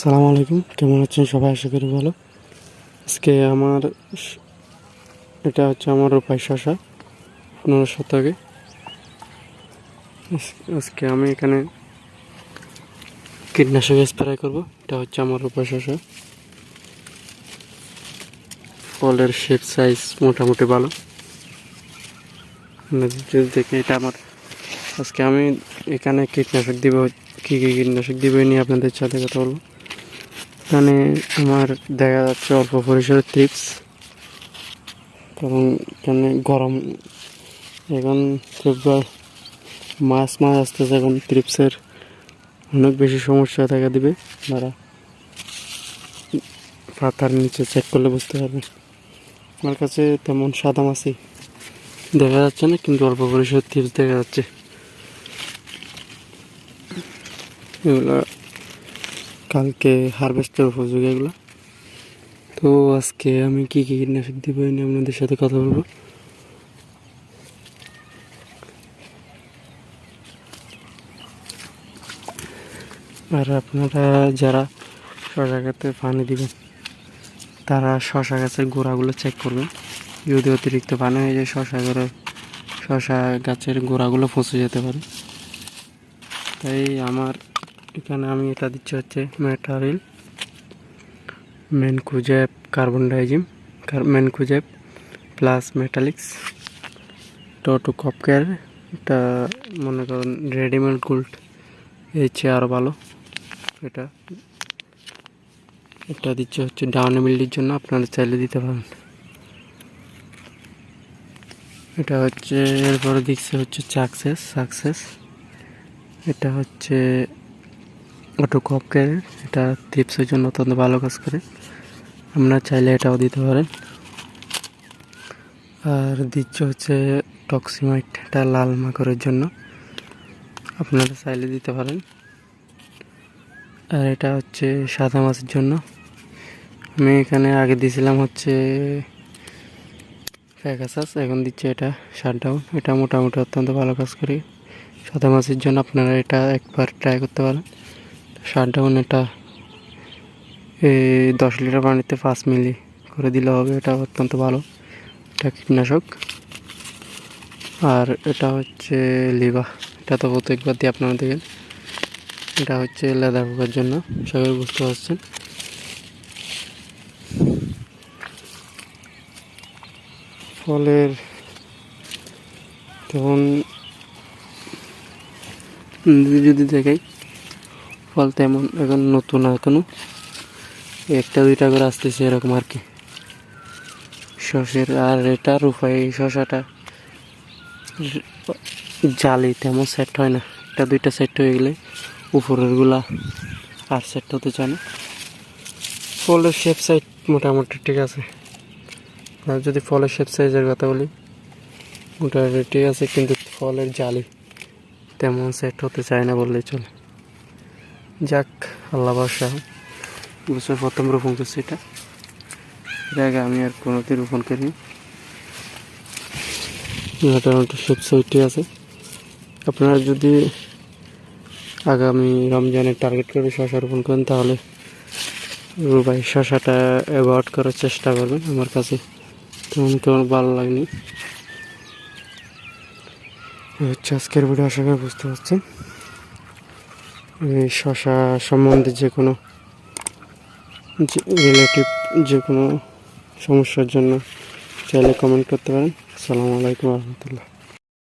সালাম আলাইকুম। কেমন আছেন সবাই? আশা করি ভালো। আজকে আমার এটা হচ্ছে আমার রূপাই শশা, পনেরো শতকে। আজকে আমি এখানে কীটনাশক স্প্রে করব। এটা হচ্ছে আমার রূপাই শশা। ফলের শেপ সাইজ মোটামুটি ভালো। যদি দেখে এটা আমার আজকে আমি এখানে কীটনাশক দিব কী কী কীটনাশক দিব নিয়ে আপনাদের সাথে কথা বলব। এখানে আমার দেখা যাচ্ছে অল্প পরিসরে টিপস কারণ এখানে গরম। এখন ফেব্রুয়ারি মাস মাস আসতেছে এখন ত্রিপসের অনেক বেশি সমস্যা দেখা দিবে। আপনারা পাতার নিচে চেক করলে বুঝতে পারবে। আমার কাছে তেমন সাদা মাছই দেখা যাচ্ছে না, কিন্তু অল্প পরিসরে টিপস দেখা যাচ্ছে। এগুলা কালকে হারভেস্টের উপযোগী এগুলো। তো আজকে আমি কি কী কীটনাশক দিব এই নিয়ে আপনাদের সাথে কথা বলব। আর আপনারা যারা শশা গাছে পানি দিবেন, তারা শশা গাছের গোড়াগুলো চেক করবেন। যদি অতিরিক্ত পানি হয়ে যায়, শশা করে শশা গাছের গোড়াগুলো পচে যেতে পারে। তাই আমার এখানে আমি এটা দিচ্ছি হচ্ছে মেটারিল mancozeb carbendazim mancozeb plus metalaxyl two কপকের এটা মনে করেন রেডিমেড গোল্ড এই চেয়ে আরও ভালো, এটা এটা দিচ্ছে হচ্ছে ডাউন মিল্ডির জন্য, আপনারা চাইলে দিতে পারেন। এটা হচ্ছে, এরপরে দিচ্ছে হচ্ছে সাকসেস সাকসেস এটা হচ্ছে অটো কপকের এটা টিপসের জন্য অত্যন্ত ভালো কাজ করে। আপনারা চাইলে এটাও দিতে পারেন। আর দিচ্ছে হচ্ছে টক্সিমাইট এটা লাল মাকড়ের জন্য। আপনারা চাইলে দিতে পারেন। আর এটা হচ্ছে সাদা মাছের জন্য। আমি এখানে আগে দিয়েছিলাম হচ্ছে ফ্যাকাসাস এখন দিচ্ছে এটা শাটডাউন। এটা মোটামুটি অত্যন্ত ভালো কাজ করে। সাদা মাছের জন্য আপনারা এটা একবার ট্রাই করতে পারেন। শাটডাউন এটা এই দশ লিটার পানিতে পাঁচ মিলি করে দিলে হবে, এটা অত্যন্ত ভালো। এটা কীটনাশক। আর এটা হচ্ছে লিবা। এটা তো প্রত্যেকবার দিয়ে আপনারা দেখেন। এটা হচ্ছে লেদার পোকার জন্য। সবাই বুঝতে পারছেন? ফলের তখন যদি দেখাই। ফল তেমন এখন নতুন এখনও একটা, দুইটা করে আসতেছে এরকম আর কি। শসের, আর এটা রুফাই শশাটা জালি তেমন সেট হয় না। একটা, দুইটা সেট হয়ে গেলে উপরেরগুলা আর সেট হতে চায় না। ফলের শেপ সাইজ মোটামুটি ঠিক আছে। আর যদি ফলের শেপ সাইজের কথা বলি, মোটামুটি ঠিক আছে, কিন্তু ফলের জালি তেমন সেট হতে চায় না বললেই চলে। যাক, আল্লাহ বাসা বছর প্রথম রোপণ করছি এটা। এর আগে আমি আর কোনোদিন রোপণ করিনি। মোটামুটি সব সাইটে আছে। আপনারা যদি আগামী রমজানের টার্গেট করে শশা রোপণ করেন, তাহলে রুবাই শশাটা অ্যাভয়েড করার চেষ্টা করবেন আমার কাছে। তেমন কেমন ভালো লাগেনি। হচ্ছে আজকের ভিডিও আশা করি বুঝতে পারছেন। শশা সম্বন্ধে যে কোনো রিলেটিভ যে কোনো সমস্যার জন্য চাইলে কমেন্ট করতে পারেন। আসসালামু আলাইকুম রহমতুল্লাহ।